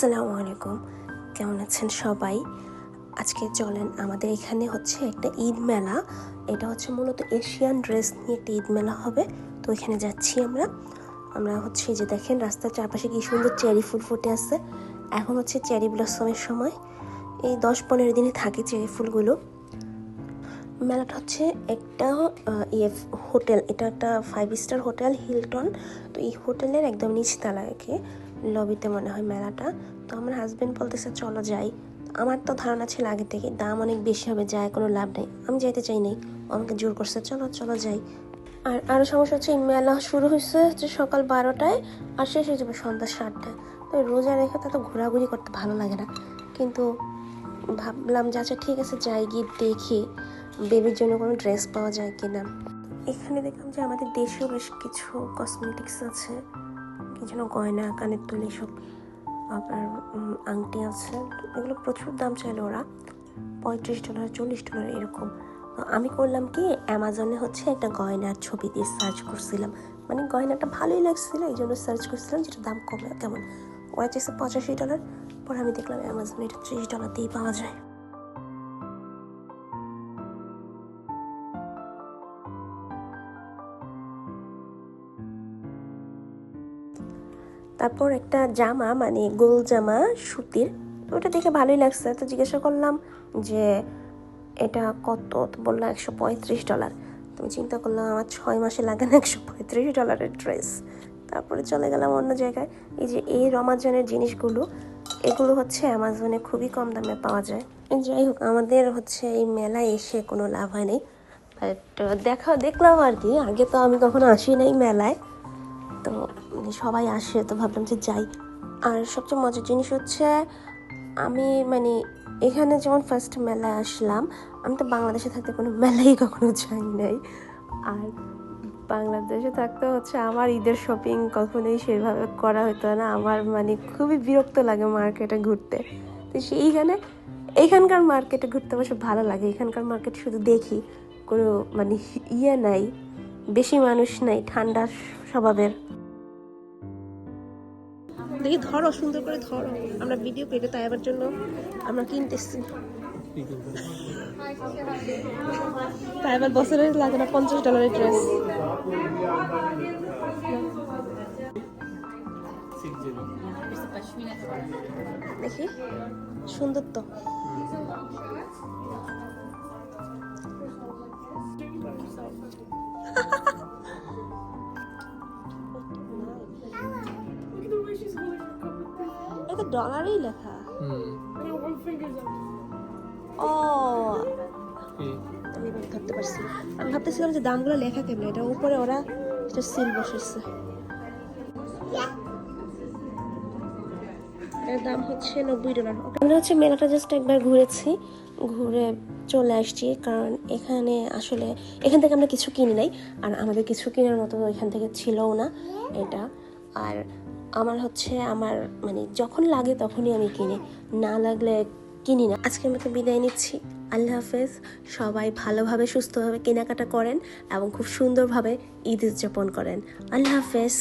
আসসালামু আলাইকুম। কেমন আছেন সবাই? আজকে চলেন, আমাদের এখানে হচ্ছে একটা ঈদ মেলা। এটা হচ্ছে মূলত এশিয়ান ড্রেস নিয়ে একটা ঈদ মেলা হবে। তো এখানে যাচ্ছি আমরা। আমরা হচ্ছে যে দেখেন, রাস্তার চারপাশে কি সুন্দর চেরি ফুল ফুটে আছে। এখন হচ্ছে চেরি ব্লসমের সময়। এই দশ পনেরো দিনে থাকে চেরি ফুলগুলো। মেলাটা হচ্ছে একটা ইয়ে হোটেল। এটা একটা ফাইভ স্টার হোটেল হিলটন তো এই হোটেলের একদম নিচ তালাকে লবিতে মনে হয় মেলাটা। তো আমার হাজবেন্ড বলতেছে, চলো যাই। আমার তো ধারণা ছিল আগে থেকে, দাম অনেক বেশি হবে যায় কোনো লাভ নেই। আমি যাইতে চাই নাই। আমাকে জোর করছে, চলো চলো যাই। আর আরও সমস্যা হচ্ছে, এই মেলা শুরু হয়েছে হচ্ছে সকাল বারোটায়, আর শেষ হয়ে যাবে সন্ধ্যা সাতটায়। তো রোজা রেখে তো ঘোরাঘুরি করতে ভালো লাগে না। কিন্তু ভাবলাম যে আচ্ছা ঠিক আছে, যাই গিয়ে দেখি, বেবির জন্য কোনো ড্রেস পাওয়া যায় কি না এখানে দেখলাম যে আমাদের দেশেও বেশ কিছু কসমেটিক্স আছে। কি যেন গয়না, কানের তুলি সব আবার আংটি আছে। এগুলো প্রচুর দাম চাইলো ওরা। পঁয়ত্রিশ ডলার, চল্লিশ ডলার এরকম। তো আমি করলাম কি অ্যামাজনে হচ্ছে একটা গয়নার ছবি দিয়ে সার্চ করছিলাম। মানে গয়নাটা ভালোই লাগছিল এই জন্য সার্চ করছিলাম যেটা দাম কমে, কেমন? ওরা চেয়েছে পঁচাশি ডলার। পরে আমি দেখলাম অ্যামাজনে এটা ত্রিশ ডলার দিয়েই পাওয়া যায়। তারপর একটা জামা মানে গোল জামা, সুতির, ওটা দেখে ভালোই লাগছে। তো জিজ্ঞাসা করলাম যে এটা কত? তো বলল একশো পঁয়ত্রিশ ডলার। তুমি চিন্তা করলাম আমার ছয় মাসে লাগে না একশো পঁয়ত্রিশ ডলারের ড্রেস। তারপরে চলে গেলাম অন্য জায়গায়। এই যে এই রমাজানের জিনিসগুলো এগুলো হচ্ছে অ্যামাজনে খুবই কম দামে পাওয়া যায়। যাই হোক, আমাদের হচ্ছে এই মেলায় এসে কোনো লাভ হয়নি। বাট দেখা দেখলাম আর কি। আগে তো আমি কখনো আসি নাই মেলায়। তো সবাই আসে, তো ভাবলাম যে যাই। আর সবচেয়ে মজার জিনিস হচ্ছে, আমি মানে এখানে যেমন ফার্স্ট মেলায় আসলাম, আমি তো বাংলাদেশে থাকতে কোনো মেলাই কখনো যাই নাই। আর বাংলাদেশে থাকতে হচ্ছে, আমার ঈদের শপিং কখনোই সেভাবে করা হতো না। আমার মানে খুবই বিরক্ত লাগে মার্কেটে ঘুরতে। তো সেইখানে, এখানকার মার্কেটে ঘুরতে অবশ্য ভালো লাগে। এখানকার মার্কেট শুধু দেখি, কোনো মানে ইয়ে নাই, বেশি মানুষ নাই ঠান্ডা স্বভাবের। দেখি ধরো, সুন্দর করে ধরো। আমরা ভিডিও পেতে তাই জন্য আমরা কিনতেছি। তাই আবার বছরের লাগে না পঞ্চাশ ডলারের ড্রেস দেখি সুন্দর তো। ডলারেই লেখা। I ও। আমি এবার ধরতে পারছি আমি ভাবতেছিলাম যে দামগুলো লেখা কেমন? এটা উপরে ওরা এটা সিল বসেছে দাম হচ্ছে নব্বই ডলার। আমরা হচ্ছে মেলাটা জাস্ট একবার ঘুরেছি। ঘুরে চলে আসছি কারণ এখানে আসলে এখান থেকে আমরা কিছু কিনি নাই। আর আমাদের কিছু কেনার মতো এখান থেকে ছিলও না এটা। আর আমার হচ্ছে আমার মানে যখন লাগে তখনই আমি কিনি। না লাগলে কিনি না। আজকের মতো বিদায় নিচ্ছি। আল্লাহ হাফেজ। সবাই ভালোভাবে, সুস্থভাবে কেনাকাটা করেন এবং খুব সুন্দরভাবে ঈদ উদযাপন করেন। আল্লাহ হাফেজ।